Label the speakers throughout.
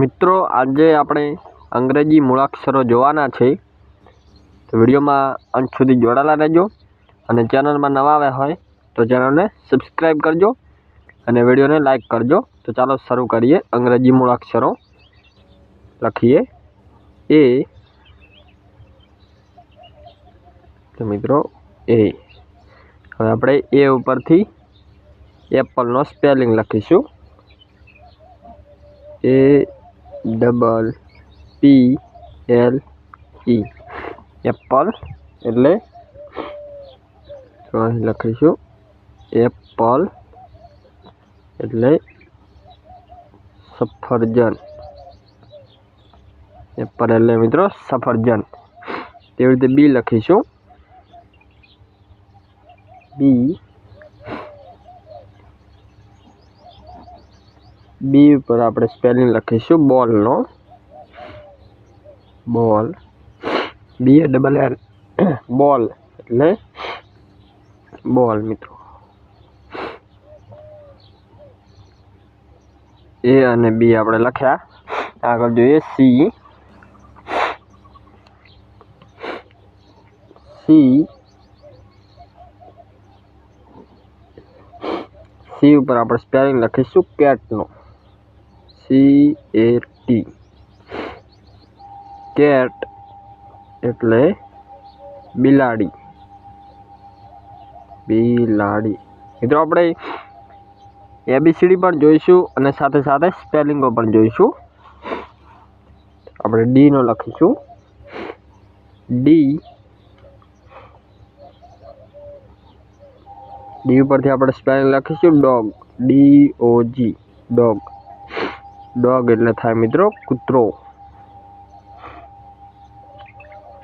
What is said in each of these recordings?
Speaker 1: મિત્રો આજે આપણે અંગ્રેજી મૂળાક્ષરો જોવાના છે તો વિડીયોમાં અંત સુધી જોડાયેલા રહેજો અને ચેનલમાં નવા આવ્યા હોય તો ચેનલને સબસ્ક્રાઈબ કરજો અને વિડીયોને લાઈક કરજો તો ચાલો શરૂ કરીએ અંગ્રેજી મૂળાક્ષરો લખીએ એ તો મિત્રો એ હવે આપણે એ ઉપરથી એપલનો સ્પેલિંગ લખીશું A double P L E apple એટલે અહીં લખીશું એપલ એટલે સફરજન એપલ એટલે મિત્રો સફરજન તેવી રીતે બી લખીશું બી बी पर आप स्पेलिंग लखीश ball no ball B A double L ball eight ball मित्रों ए बी आप लख्या आग जो सी सी सी पर आप स्पेलिंग लखीशू कैट नो સી એ ટી કેટ એટલે બિલાડી બિલાડી મિત્રો આપણે એબીસીડી પણ જોઈશું અને સાથે સાથે સ્પેલિંગો પણ જોઈશું આપણે ડીનો લખીશું ડી ડી ઉપરથી આપણે સ્પેલિંગ લખીશું dog D O G dog dog એટલે થાય મિત્રો કૂતરો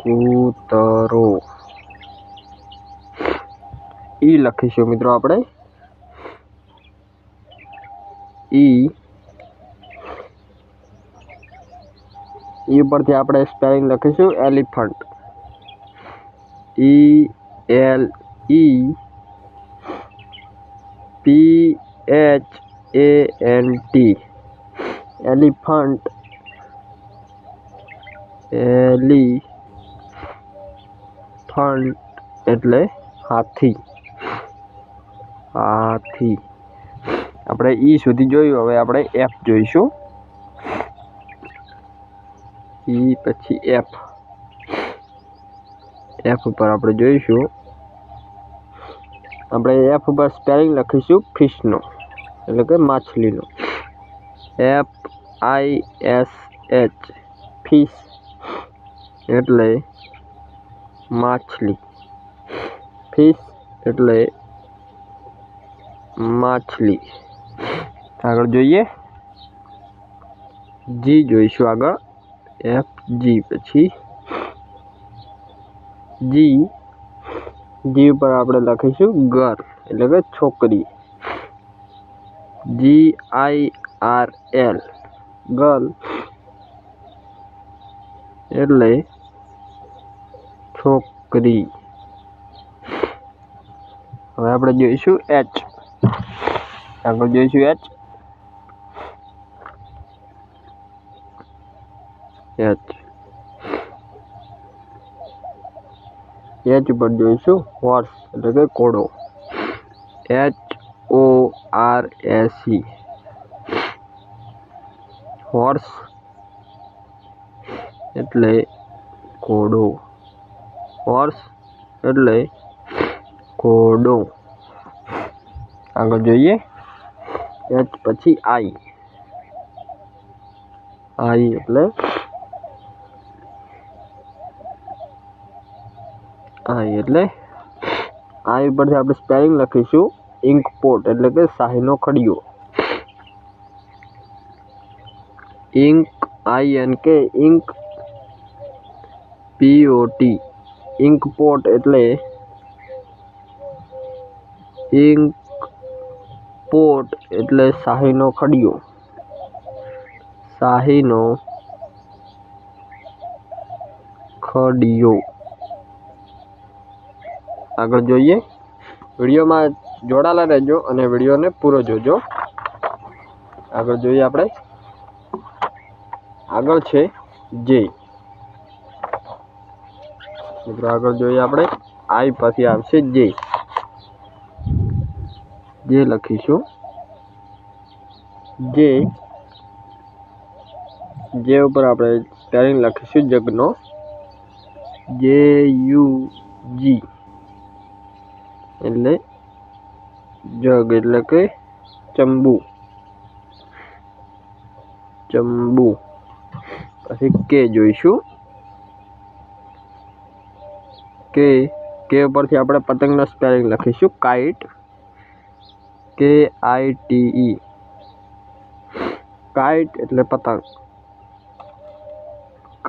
Speaker 1: કૂતરો ઈ લખીશું મિત્રો આપણે ઈ ઈ ઉપરથી આપણે સ્પેલિંગ લખીશું elephant E L E P H A N T elephant elephant એટલે હાથી હાથી આપણે ઈ e સુધી જોયું હવે આપણે એફ જોઈશું ઈ e પછી એફ એફ ઉપર આપણે જોઈશું આપણે એફ ઉપર સ્પેલિંગ લખીશું ફિશનો એટલે કે માછલીનો F i s h p એટલે માછલી p એટલે માછલી આગળ જોઈએ g જોઈશું આગળ f g પછી g g પર આપણે લખશું ઘર એટલે કે છોકરી g i r l girl eight छोक हम आप जीशु एच आप जीशु एच एच एच पर जीशु वर्ष एट कोडो H O R S E horse એટલે કોડો હોર્સ એટલે કોડો આગળ જોઈએ એટલે પછી આઈ આઈ એટલે આઈ એટલે આઈ પરથી આપણે સ્પેરિંગ લખીશું ઇન્ક પોટ એટલે કે શાહીનો ખડિયો ink I N K ink P O T ink pot એટલે ઇંક પોટ એટલે શાહીનો ખડિયો શાહીનો ખડિયો આગળ જોઈએ વિડીયોમાં જોડાયેલા રહેજો અને વિડીયોને પૂરો જોજો આગળ જોઈએ આપણે આગળ છે જે મિત્રો આગળ જોઈએ આપણે આઈ પછી આવશે જે જે લખીશું જે જે ઉપર આપણે સ્પેલિંગ લખીશું જગનો જે યુ જી એટલે જગ એટલે કે ચંબુ ચંબુ असे के જોઈ슈 કે કે ઉપર થી આપણે પતંગ નું સ્પેલિંગ લખીશું કાઇટ ક આઈ ટી ઈ કાઇટ એટલે પતંગ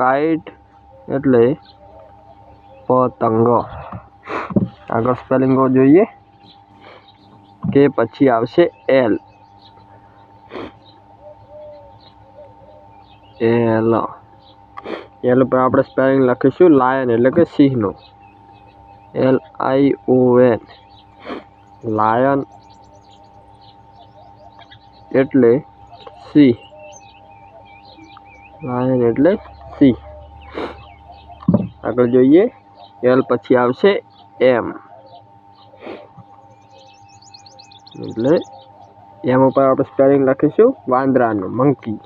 Speaker 1: કાઇટ એટલે પતંગ agora spelling ઓ જોઈએ કે પછી આવશે L L L proper spelling लिखिए शो लायन એટલે કે સિંહનો L I O N lion એટલે સી लायन એટલે સી આગળ જોઈએ एल પછી આવશે એમ એટલે એમ ઉપર પ્રોપર સ્પેલિંગ લખીશું વાંદરાનો મંકી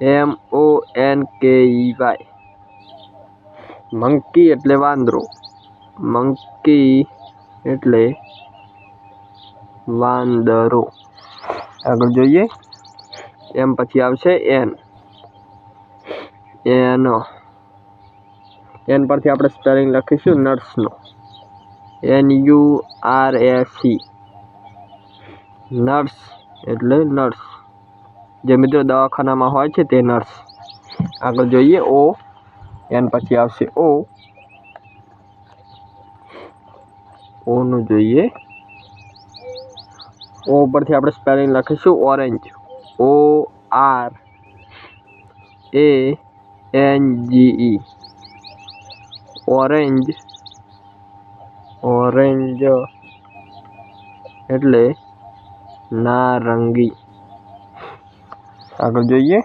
Speaker 1: એમ O N K E Y monkey એટલે વાંદરો મંકી એટલે વાંદરો આગળ જોઈએ એમ પછી આવશે એન એન એન પરથી આપણે સ્પેલિંગ લખીશું નર્સનો N U R A C nurse એટલે નર્સ જે મિત્રો દવાખાનામાં હોય છે તે નર્સ આગળ જોઈએ ઓ એન પછી આવશે ઓ ઓનું જોઈએ ઓ પરથી આપણે સ્પેલિંગ લખીશું orange O R A N G E orange orange એટલે નારંગી आगे जाइए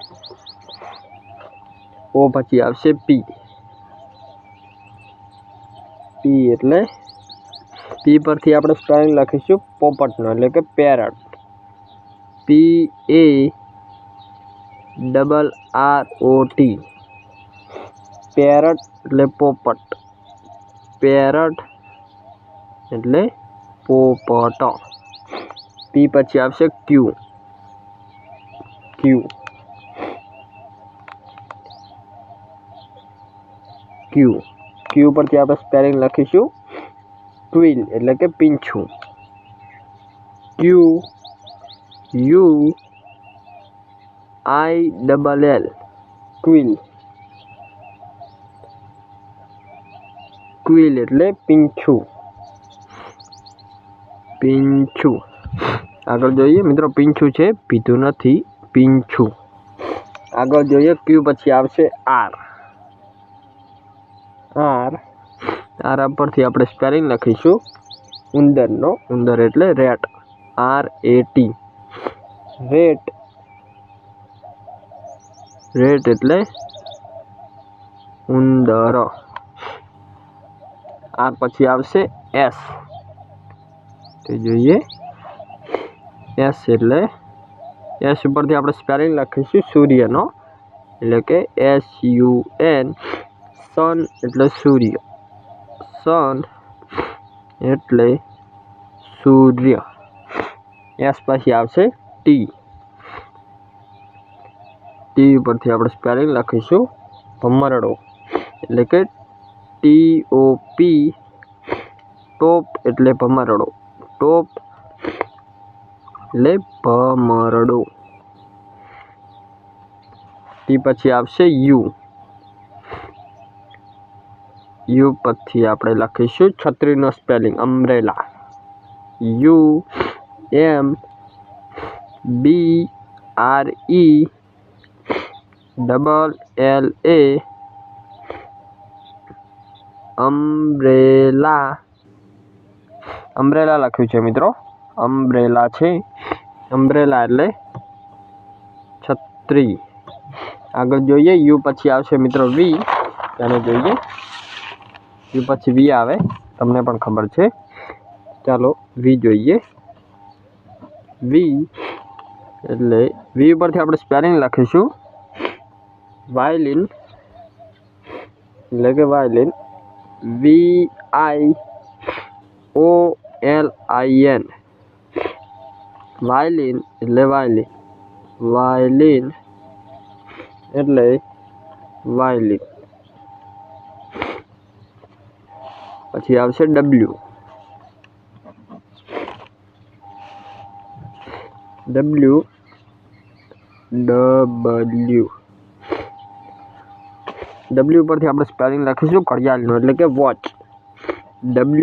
Speaker 1: ओ बच्ची आपसे पी पी એટલે પી પર થી આપણે સ્ટ્રાઈંગ લખીશું પોપટનો એટલે કે parrot P A double R O T parrot એટલે પોપટ પેરેટ એટલે પોપટો પી પછી આપશે ક્યુ Q Q ઉપર કે આપ સ્પેરિંગ લખીશું ક્વીન એટલે કે પિંછુ Q U I W L quill quill એટલે પિંછુ પિંછુ આગળ જોઈએ મિત્રો પિંછુ છે પીધું નથી પીંછું આગળ જોઈએ ક્યુ પછી આવશે આર આર આર પરથી આપણે સ્પેલિંગ લખીશું ઉંદરનો ઉંદર એટલે rat R A T rat rat એટલે ઉંદર આર પછી આવશે એસ તે જોઈએ એસ એટલે એસ ઉપરથી આપણે સ્પેલિંગ લખીશું સૂર્યનો એટલે કે એસ યુ એન સન એટલે સૂર્ય સન એટલે સૂર્ય એસ પછી આવશે ટી ટી ઉપરથી આપણે સ્પેલિંગ લખીશું ભમરડો એટલે કે ટી ઓ પી ટોપ એટલે ભમરડો ટોપ ले प मरडू टी પછી આવશે યુ યુ પથી આપણે લખીશું છત્રીનું spelling umbrella U M B R E double L A umbrella umbrella લખ્યું છે મિત્રો अम्ब्रेला छे अम्ब्रेला એટલે છત્રી આગળ જોઈએ યુ પછી આવશે મિત્રો વી તમે જોઈએ યુ પછી વી આવે તમને પણ ખબર છે ચાલો વી જોઈએ વી એટલે વી ઉપરથી આપણે સ્પેરિંગ લખશું વાયલિન એટલે કે violin V I O L I N violin लेवायलिन violin એટલે વાયલિન પછી આવશે w w w પરથી આપણે સ્પેલિંગ લખશું કળ્યાનો એટલે કે watch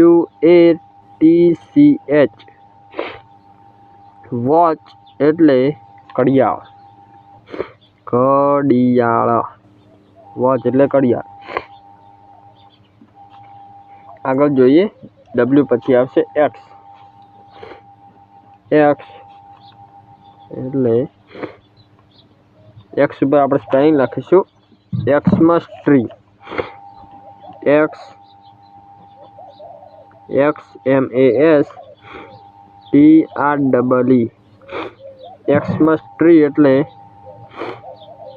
Speaker 1: w a t c h वच એટલે કડિયા કડિયા વાચ એટલે કડિયા આગળ જોઈએ w પછી આવશે x x એટલે x ઉપર આપણે સ્ક્વેરિંગ લખીશું x m tree x x m a s P R double E Xmas tree એટલે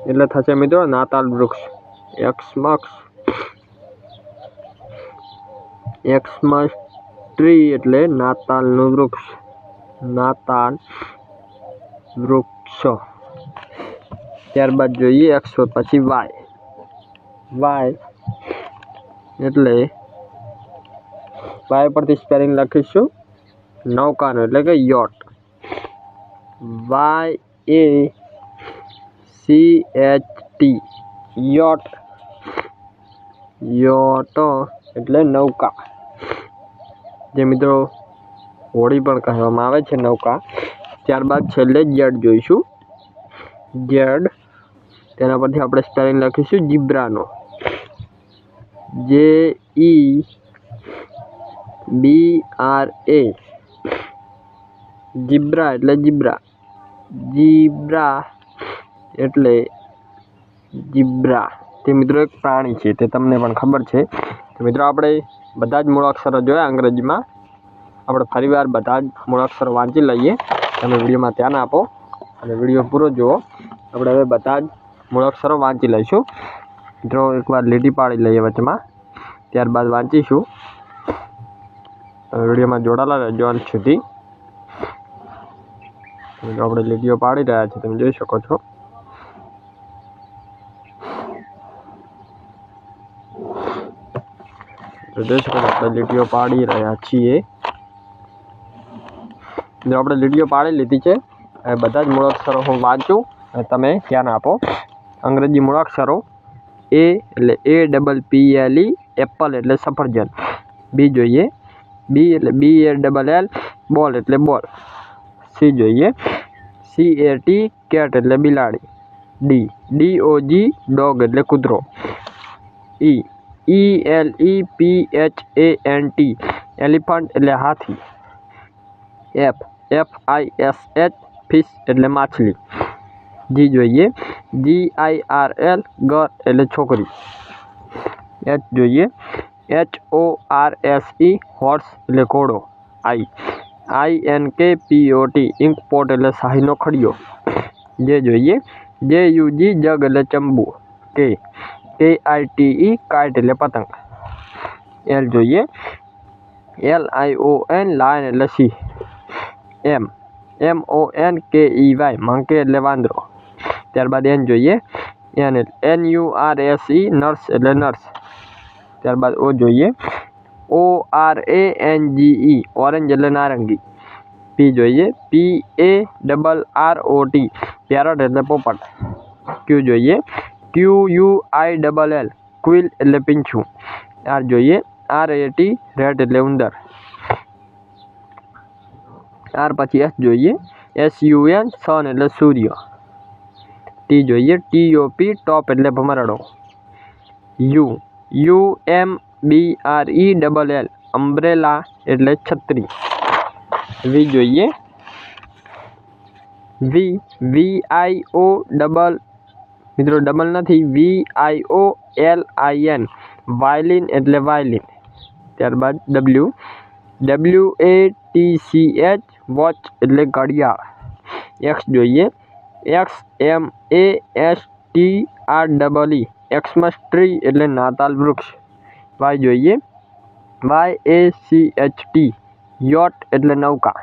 Speaker 1: એટલે થશે મિત્રો નાતાલ વૃક્ષ એક્સમક્સ એક્સમસ ટ્રી એટલે નાતાલનું વૃક્ષ નાતાલ વૃક્ષ ત્યારબાદ જોઈએ એકસો પછી વાય વાય એટલે વાય પરથી સ્પેરિંગ લખીશું નૌકાનો એટલે કે yacht Y A C H T yacht yacht એટલે નૌકા જે મિત્રો હોળી પણ કહેવામાં આવે છે નૌકા ત્યારબાદ છેલ્લે જેડ જોઈશું જેડ તેના પરથી આપણે સ્પેલિંગ લખીશું જીબ્રાનો જે E B R A zebra એટલે જીબ્રા જીબ્રા એટલે જીબ્રા તે મિત્રો એક પ્રાણી છે તે તમને પણ ખબર છે તો મિત્રો આપણે બધા જ મૂળાક્ષરો જોયા અંગ્રેજીમાં આપણે ફરીવાર બધા જ મૂળાક્ષરો વાંચી લઈએ તમે વિડીયોમાં ધ્યાન આપો અને વિડીયો પૂરો જુઓ આપણે હવે બધા જ મૂળાક્ષરો વાંચી લઈશું મિત્રો એકવાર લીટી પાડી લઈએ વચમાં ત્યારબાદ વાંચીશું તમે વિડીયોમાં જોડાયેલા રહેજો સુધી અમે આપણે લીટીઓ પાડી રહ્યા છે તમે જોઈ શકો છો તો દે શકો આપણે લીટીઓ પાડી રહ્યા છીએ અને આપણે લીટીઓ પાડી લીધી છે અને બધા જ મૂળાક્ષરો હું વાંચું અને તમે ધ્યાન આપો અંગ્રેજી મૂળાક્ષરો એ એટલે એ ડબલ પી એલી એપલ એટલે સફરજન બી જોઈએ બી એટલે બી એર ડબલ એલ બોલ એટલે બોલ सी જોઈએ CAT કેટ એટલે બિલાડી D DOG ડોગ એટલે કૂતરો E, e, e ELEPHANT elephant એટલે હાથી F FISH פיશ એટલે માછલી G જોઈએ GIRL ગર્લ એટલે છોકરી H જોઈએ e, HORSE હોર્સ એટલે ઘોડો I I N K P O T ink pot eight शाही नोखड़ियों जे जीइए जे यू जी जग ए चंबू के के आई टी ई काट ए पतंग एल जो L I O N lion eight C M M O N K E Y monkey eight वंदरो त्यारबाद एन जो N N U R S E nurse ए nurse त्यारबाद O जो O R A N G E orange eight नारंगी P जो है P A double R O T parrot eight पोपट Q जो है Q U I double L quill eight पींछू R जो है आर ए टी रेट एट उंदर आर पी एस जो एस यू एन सन एट सूर्य टी जो टी ओ पी टॉप एट भमरड़ो U U M B R E L umbrella એટલે છત્રી V જોઈએ V V I O double મિત્રો ડબલ નથી V I O L I N violin એટલે વાયલિન ત્યારબાદ W W A T C H watch એટલે ગાડિયા X જોઈએ X M A S T R E, e X માં tree એટલે નાતાલ વૃક્ષ વાય જોઈએ Y A C H T yacht એટલે નૌકા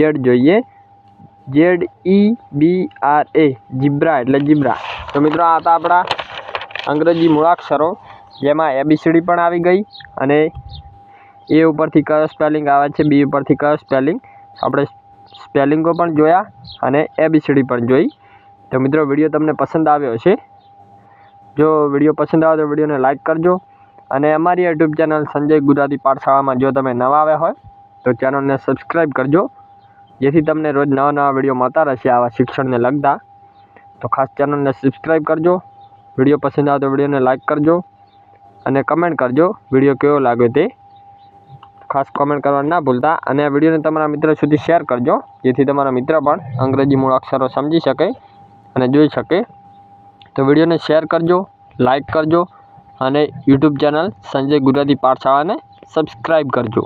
Speaker 1: ઝેડ જોઈએ Z E B R A zebra એટલે જીબ્રા તો મિત્રો આ હતા આપણા અંગ્રેજી મૂળાક્ષરો જેમાં એબીસીડી પણ આવી ગઈ અને એ ઉપરથી કયો સ્પેલિંગ આવે છે બી ઉપરથી કયો સ્પેલિંગ આપણે સ્પેલિંગો પણ જોયા અને એબીસીડી પણ જોઈ તો મિત્રો વિડીયો તમને પસંદ આવ્યો હશે જો વિડીયો પસંદ આવે તો વિડીયોને લાઇક કરજો અને અમારી યુટ્યુબ ચેનલ સંજય ગુજરાતી પાઠશાળામાં જો તમે નવા આવ્યા હોય તો ચેનલને સબસ્ક્રાઈબ કરજો જેથી તમને રોજ નવા નવા વિડીયો મળતા રહેશે આવા શિક્ષણને લગતા તો ખાસ ચેનલને સબસ્ક્રાઈબ કરજો વિડીયો પસંદ આવે તો વિડીયોને લાઇક કરજો અને કમેન્ટ કરજો વિડીયો કેવો લાગ્યો તે ખાસ કોમેન્ટ કરવાનું ના ભૂલતા અને આ વિડીયોને તમારા મિત્રો સુધી શેર કરજો જેથી તમારા મિત્ર પણ અંગ્રેજી મૂળ અક્ષરો સમજી શકે અને જોઈ શકે તો વિડીયોને શેર કરજો લાઇક કરજો અને યુટ્યુબ ચેનલ સંજય ગુજરાતી પાઠશાળાને સબસ્ક્રાઈબ કરજો